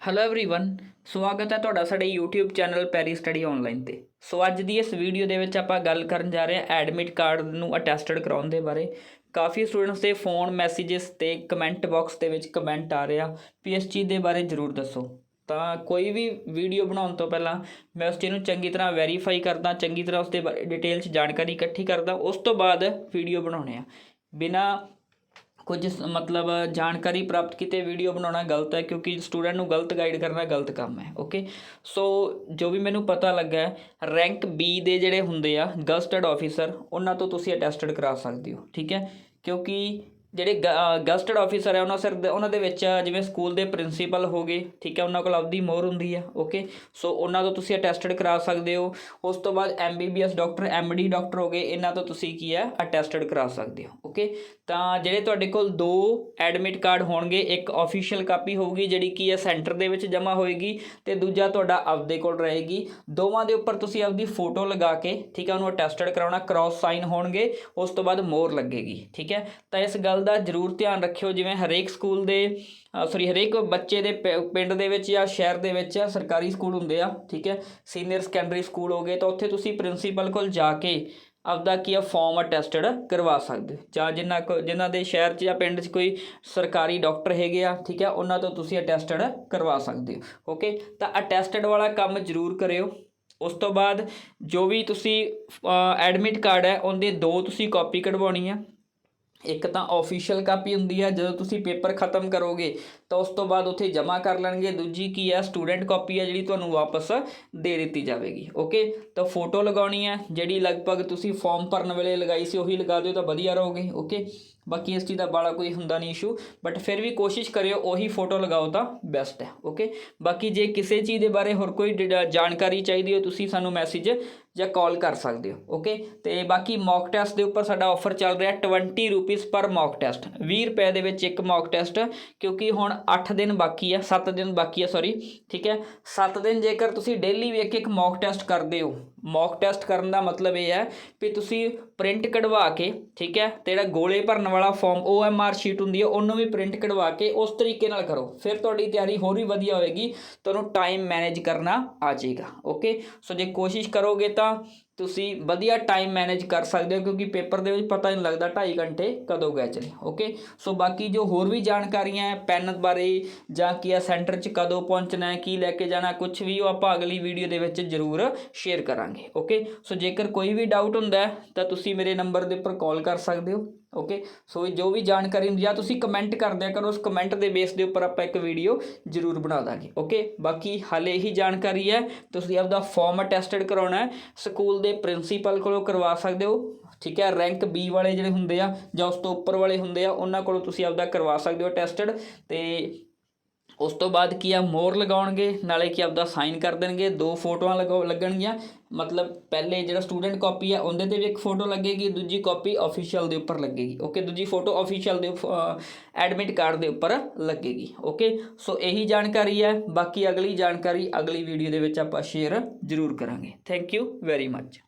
Hello everyone ਸਵਾਗਤ ਹੈ ਤੁਹਾਡਾ ਸਾਡੇ YouTube channel Perry study online ਤੇ। ਸੋ ਅੱਜ ਦੀ ਇਸ ਵੀਡੀਓ ਦੇ ਵਿੱਚ ਆਪਾਂ ਗੱਲ ਕਰਨ ਜਾ ਰਹੇ ਹਾਂ ਐਡਮਿਟ ਕਾਰਡ ਨੂੰ ਅਟੈਸਟਡ ਕਰਾਉਣ ਦੇ ਬਾਰੇ। ਕਾਫੀ ਸਟੂਡੈਂਟਸ ਦੇ ਫੋਨ ਮੈਸੇजेस ਤੇ ਕਮੈਂਟ ਬਾਕਸ ਦੇ ਵਿੱਚ ਕਮੈਂਟ ਆ ਰਿਹਾ। ਪੀਐਸਜੀ ਦੇ ਬਾਰੇ ਜ਼ਰੂਰ ਦੱਸੋ। ਤਾਂ ਕੋਈ ਵੀ ਵੀਡੀਓ ਬਣਾਉਣ ਤੋਂ ਪਹਿਲਾਂ ਮੈਂ ਉਸ ਚੀਜ਼ ਨੂੰ ਚੰਗੀ ਤਰ੍ਹਾਂ ਵੈਰੀਫਾਈ ਕਰਦਾ, ਚੰਗੀ ਤਰ੍ਹਾਂ ਉਸ ਦੇ ਡਿਟੇਲ 'ਚ ਜਾਣਕਾਰੀ ਇਕੱਠੀ ਕਰਦਾ, ਉਸ ਤੋਂ ਬਾਅਦ ਵੀਡੀਓ ਬਣਾਉਣੇ ਆ। ਬਿਨਾ ਕੁਝ ਸ- ਮਤਲਬ ਜਾਣਕਾਰੀ ਪ੍ਰਾਪਤ ਕੀਤੇ, ਵੀਡੀਓ ਬਣਾਉਣਾ ਗਲਤ ਹੈ, ਕਿਉਂਕਿ ਸਟੂਡੈਂਟ ਨੂੰ ਗਲਤ ਗਾਈਡ ਕਰਨਾ ਗਲਤ ਕੰਮ ਹੈ ਓਕੇ ਸੋ ਜੋ ਵੀ ਮੈਨੂੰ ਪਤਾ ਲੱਗਾ ਰੈਂਕ ਬੀ ਦੇ ਜਿਹੜੇ ਹੁੰਦੇ ਆ ਗਸਟਡ ਆਫੀਸਰ ਉਹਨਾਂ ਤੋਂ ਤੁਸੀਂ ਅਟੈਸਟਡ ਕਰਾ ਸਕਦੇ ਹੋ, ਠੀਕ ਹੈ? ਕਿਉਂਕਿ ਜਿਹੜੇ ਗਸਟਡ ਆਫੀਸਰ ਹੈ, ਉਹਨਾਂ ਸਿਰ ਉਹਨਾਂ ਦੇ ਵਿੱਚ ਜਿਵੇਂ ਸਕੂਲ ਦੇ ਪ੍ਰਿੰਸੀਪਲ ਹੋ ਗਏ, ਠੀਕ ਹੈ, ਉਹਨਾਂ ਕੋਲ ਆਪਦੀ ਮੋਹਰ ਹੁੰਦੀ ਆ ਓਕੇ ਸੋ ਉਹਨਾਂ ਤੋਂ ਤੁਸੀਂ ਅਟੈਸਟਡ ਕਰਾ ਸਕਦੇ ਹੋ। ਉਸ ਤੋਂ ਬਾਅਦ ਐਮਬੀਬੀਐਸ ਡਾਕਟਰ ਐਮਡੀ ਡਾਕਟਰ ਹੋ ਗਏ, ਇਹਨਾਂ ਤੋਂ ਤੁਸੀਂ ਕੀ ਹੈ ਅਟੈਸਟਡ ਕਰਾ ਸਕਦੇ ਹੋ ਓਕੇ ਤਾਂ ਜਿਹੜੇ ਤੁਹਾਡੇ ਕੋਲ ਦੋ ਐਡਮਿਟ ਕਾਰਡ ਹੋਣਗੇ, ਇੱਕ ਆਫੀਸ਼ੀਅਲ ਕਾਪੀ ਹੋਊਗੀ, ਜਿਹੜੀ ਕੀ ਹੈ ਸੈਂਟਰ ਦੇ ਵਿੱਚ ਜਮ੍ਹਾਂ ਹੋਏਗੀ, ਤੇ ਦੂਜਾ ਤੁਹਾਡਾ ਆਪਦੇ ਕੋਲ ਰਹੇਗੀ। ਦੋਵਾਂ ਦੇ ਉੱਪਰ ਤੁਸੀਂ ਆਪਦੀ ਫੋਟੋ ਲਗਾ ਕੇ, ਠੀਕ ਹੈ, ਉਹਨੂੰ ਅਟੈਸਟਡ ਕਰਾਉਣਾ ਕ੍ਰਾਸ ਸਾਈਨ ਹੋਣਗੇ, ਉਸ ਤੋਂ ਬਾਅਦ ਮੋਹਰ ਲੱਗੇਗੀ, ਠੀਕ ਹੈ? ਤਾਂ ਇਸ ਗੱਲ ਦਾ ਜ਼ਰੂਰ ਧਿਆਨ ਰੱਖਿਓ, ਜਿਵੇਂ ਹਰੇਕ ਸਕੂਲ ਦੇ ਸੌਰੀ ਹਰੇਕ ਬੱਚੇ ਦੇ ਪਿੰਡ ਦੇ ਵਿੱਚ ਜਾਂ ਸ਼ਹਿਰ ਦੇ ਵਿੱਚ ਸਰਕਾਰੀ ਸਕੂਲ ਹੁੰਦੇ ਆ, ਠੀਕ ਹੈ? ਸੀਨੀਅਰ ਸੈਕੰਡਰੀ ਸਕੂਲ ਹੋ ਗਏ, ਤਾਂ ਉੱਥੇ ਤੁਸੀਂ ਪ੍ਰਿੰਸੀਪਲ ਕੋਲ ਜਾ ਕੇ ਆਪਦਾ ਕੀ ਆ ਫਾਰਮ ਅਟੈਸਟਡ ਕਰਵਾ ਸਕਦੇ ਹੋ। ਜਾਂ ਜਿਨ੍ਹਾਂ ਕੋ ਜਿਨ੍ਹਾਂ ਦੇ ਸ਼ਹਿਰ 'ਚ ਜਾਂ ਪਿੰਡ 'ਚ ਕੋਈ ਸਰਕਾਰੀ ਡਾਕਟਰ ਹੈਗੇ ਆ, ਠੀਕ ਹੈ? ਉਹਨਾਂ ਤੋਂ ਤੁਸੀਂ ਅਟੈਸਟਡ ਕਰਵਾ ਸਕਦੇ ਹੋ ਓਕੇ ਤਾਂ ਅਟੈਸਟਡ ਵਾਲਾ ਕੰਮ ਜ਼ਰੂਰ ਕਰਿਓ। ਉਸ ਤੋਂ ਬਾਅਦ ਜੋ ਵੀ ਤੁਸੀਂ ਐਡਮਿਟ ਕਾਰਡ ਹੈ, ਉਹਦੇ ਦੋ ਤੁਸੀਂ ਕਾਪੀ ਕਢਵਾਉਣੀ ਆ। ਇੱਕ ਤਾਂ ਆਫੀਸ਼ੀਅਲ ਕਾਪੀ ਹੁੰਦੀ ਹੈ ਜਦੋਂ ਤੁਸੀਂ ਪੇਪਰ ਖਤਮ ਕਰੋਗੇ, ਤਾਂ ਉਸ ਤੋਂ ਬਾਅਦ ਉੱਥੇ ਜਮ੍ਹਾਂ ਕਰ ਲੈਣਗੇ। ਦੂਜੀ ਕੀ ਹੈ ਸਟੂਡੈਂਟ ਕਾਪੀ ਹੈ ਜਿਹੜੀ ਤੁਹਾਨੂੰ ਵਾਪਸ ਦੇ ਦਿੱਤੀ ਜਾਵੇਗੀ ਓਕੇ ਤਾਂ ਫੋਟੋ ਲਗਾਉਣੀ ਹੈ ਜਿਹੜੀ ਲਗਭਗ ਤੁਸੀਂ ਫਾਰਮ ਭਰਨ ਵੇਲੇ ਲਗਾਈ ਸੀ, ਉਹੀ ਲਗਾ ਦਿਓ ਤਾਂ ਵਧੀਆ ਰਹੋਗੇ ਓਕੇ ਬਾਕੀ ਇਸ ਚੀਜ਼ ਦਾ ਬਾਲਾ ਕੋਈ ਹੁੰਦਾ ਨਹੀਂ ਇਸ਼ੂ ਬਟ ਫਿਰ ਵੀ ਕੋਸ਼ਿਸ਼ ਕਰਿਓ, ਉਹੀ ਫੋਟੋ ਲਗਾਓ ਤਾਂ ਬੈਸਟ ਹੈ ਓਕੇ ਬਾਕੀ ਜੇ ਕਿਸੇ ਚੀਜ਼ ਦੇ ਬਾਰੇ ਹੋਰ ਕੋਈ ਡ- ਜਾਣਕਾਰੀ ਚਾਹੀਦੀ ਹੋ, ਤੁਸੀਂ ਸਾਨੂੰ ਮੈਸੇਜ ਜਾਂ ਕਾਲ ਕਰ ਸਕਦੇ ਹੋ ਓਕੇ ਤੇ ਬਾਕੀ ਮੌਕ ਟੈਸਟ ਦੇ ਉੱਪਰ ਸਾਡਾ ਆਫਰ ਚੱਲ ਰਿਹਾ 20 ਰੁਪੀਸ ਪਰ ਮੌਕ ਟੈਸਟ 20 ਰੁਪਏ ਦੇ ਵਿੱਚ ਇੱਕ ਮੌਕ ਟੈਸਟ ਕਿਉਂਕਿ ਹੁਣ 8 ਦਿਨ ਬਾਕੀ ਆ 7 ਦਿਨ ਬਾਕੀ ਆ ਸੌਰੀ ਠੀਕ ਹੈ? 7 ਦਿਨ ਜੇਕਰ ਤੁਸੀਂ ਡੇਲੀ ਵੀ ਇੱਕ ਇੱਕ ਮੌਕ ਟੈਸਟ ਕਰਦੇ ਹੋ ਮੌਕ ਟੈਸਟ ਕਰਨ ਦਾ ਮਤਲਬ ਇਹ ਹੈ ਵੀ ਤੁਸੀਂ ਪ੍ਰਿੰਟ ਕਢਵਾ ਕੇ, ਠੀਕ ਹੈ, ਤੇ ਜਿਹੜਾ ਗੋਲੇ ਭਰਨ ਵਾਲਾ ਫਾਰਮ OMR ਸ਼ੀਟ ਹੁੰਦੀ ਹੈ, ਉਹਨੂੰ ਵੀ ਪ੍ਰਿੰਟ ਕਢਵਾ ਕੇ ਉਸ ਤਰੀਕੇ ਨਾਲ ਕਰੋ। ਫਿਰ ਤੁਹਾਡੀ ਤਿਆਰੀ ਹੋਰ ਵੀ ਵਧੀਆ ਹੋਏਗੀ ਤੁਹਾਨੂੰ ਟਾਈਮ ਮੈਨੇਜ ਕਰਨਾ ਆ ਜਾਏਗਾ ਓਕੇ ਸੋ ਜੇ ਕੋਸ਼ਿਸ਼ ਕਰੋਗੇ ਤਾਂ ਤੁਸੀਂ ਵਧੀਆ ਟਾਈਮ ਮੈਨੇਜ ਕਰ ਸਕਦੇ ਹੋ, ਕਿਉਂਕਿ ਪੇਪਰ ਦੇ ਵਿੱਚ ਪਤਾ ਨਹੀਂ ਲੱਗਦਾ 2.5 ਘੰਟੇ ਕਦੋਂ ਗਏ ਚਲੇ ਓਕੇ ਸੋ ਬਾਕੀ ਜੋ ਹੋਰ ਵੀ ਜਾਣਕਾਰੀਆਂ ਹੈ ਪੈਨ ਬਾਰੇ ਜਾਂ ਕੀ ਆ ਸੈਂਟਰ 'ਚ ਕਦੋਂ ਪਹੁੰਚਣਾ ਹੈ, ਕੀ ਲੈ ਕੇ ਜਾਣਾ ਕੁਝ ਵੀ ਉਹ ਆਪਾਂ ਅਗਲੀ ਵੀਡੀਓ ਦੇ ਵਿੱਚ ਜ਼ਰੂਰ ਸ਼ੇਅਰ ਕਰਾਂਗੇ ਓਕੇ ਸੋ ਜੇਕਰ ਕੋਈ ਵੀ ਡਾਊਟ ਹੁੰਦਾ ਤਾਂ ਤੁਸੀਂ ਮੇਰੇ ਨੰਬਰ ਦੇ ਉੱਪਰ ਕਾਲ ਕਰ ਸਕਦੇ ਹੋ। ਓਕੇ ਸੋ ਜੋ ਵੀ ਜਾਣਕਾਰੀ ਹੁੰਦੀ ਜਾਂ ਤੁਸੀਂ ਕਮੈਂਟ ਕਰ ਦਿਆ ਕਰੋ। ਉਸ ਕਮੈਂਟ ਦੇ ਬੇਸ ਦੇ ਉੱਪਰ ਆਪਾਂ ਇੱਕ ਵੀਡੀਓ ਜ਼ਰੂਰ ਬਣਾ ਦਾਂਗੇ। ਓਕੇ ਬਾਕੀ ਹਾਲੇ ਇਹੀ ਜਾਣਕਾਰੀ ਹੈ। ਤੁਸੀਂ ਆਪਦਾ ਫਾਰਮ ਟੈਸਟਡ ਕਰਾਉਣਾ ਹੈ। ਸਕੂਲ ਦੇ ਪ੍ਰਿੰਸੀਪਲ ਕੋਲੋਂ ਕਰਵਾ ਸਕਦੇ ਹੋ। ਠੀਕ ਹੈ? ਰੈਂਕ ਬੀ ਵਾਲੇ ਜਿਹੜੇ ਹੁੰਦੇ ਆ ਜਾਂ ਉਸ ਤੋਂ ਉੱਪਰ ਵਾਲੇ ਹੁੰਦੇ ਆ, ਉਹਨਾਂ ਕੋਲੋਂ ਤੁਸੀਂ ਆਪਦਾ ਕਰਵਾ ਸਕਦੇ ਹੋ ਟੈਸਟਡ ਤੇ ਉਸ ਤੋਂ ਬਾਅਦ ਕੀ ਆ ਮੋਹਰ ਲਗਾਉਣਗੇ, ਨਾਲੇ ਕੀ ਆਪਦਾ ਸਾਈਨ ਕਰ ਦੇਣਗੇ, ਦੋ ਫੋਟੋਆਂ ਲਗਾਉ, ਲੱਗਣਗੀਆਂ। ਮਤਲਬ ਪਹਿਲੇ ਜਿਹੜਾ ਸਟੂਡੈਂਟ ਕਾਪੀ ਆ, ਉਹਦੇ ਤੇ ਵੀ ਇੱਕ ਫੋਟੋ ਲੱਗੇਗੀ, ਦੂਜੀ ਕਾਪੀ ਅਫੀਸ਼ੀਅਲ ਦੇ ਉੱਪਰ ਲੱਗੇਗੀ ਓਕੇ ਦੂਜੀ ਫੋਟੋ ਅਫੀਸ਼ੀਅਲ ਦੇ ਐਡਮਿਟ ਕਾਰਡ ਦੇ ਉੱਪਰ ਲੱਗੇਗੀ ਓਕੇ ਸੋ ਇਹੀ ਜਾਣਕਾਰੀ ਹੈ ਬਾਕੀ ਅਗਲੀ ਜਾਣਕਾਰੀ ਅਗਲੀ ਵੀਡੀਓ ਦੇ ਵਿੱਚ ਆਪਾਂ ਸ਼ੇਅਰ ਜ਼ਰੂਰ ਕਰਾਂਗੇ। Thank you very much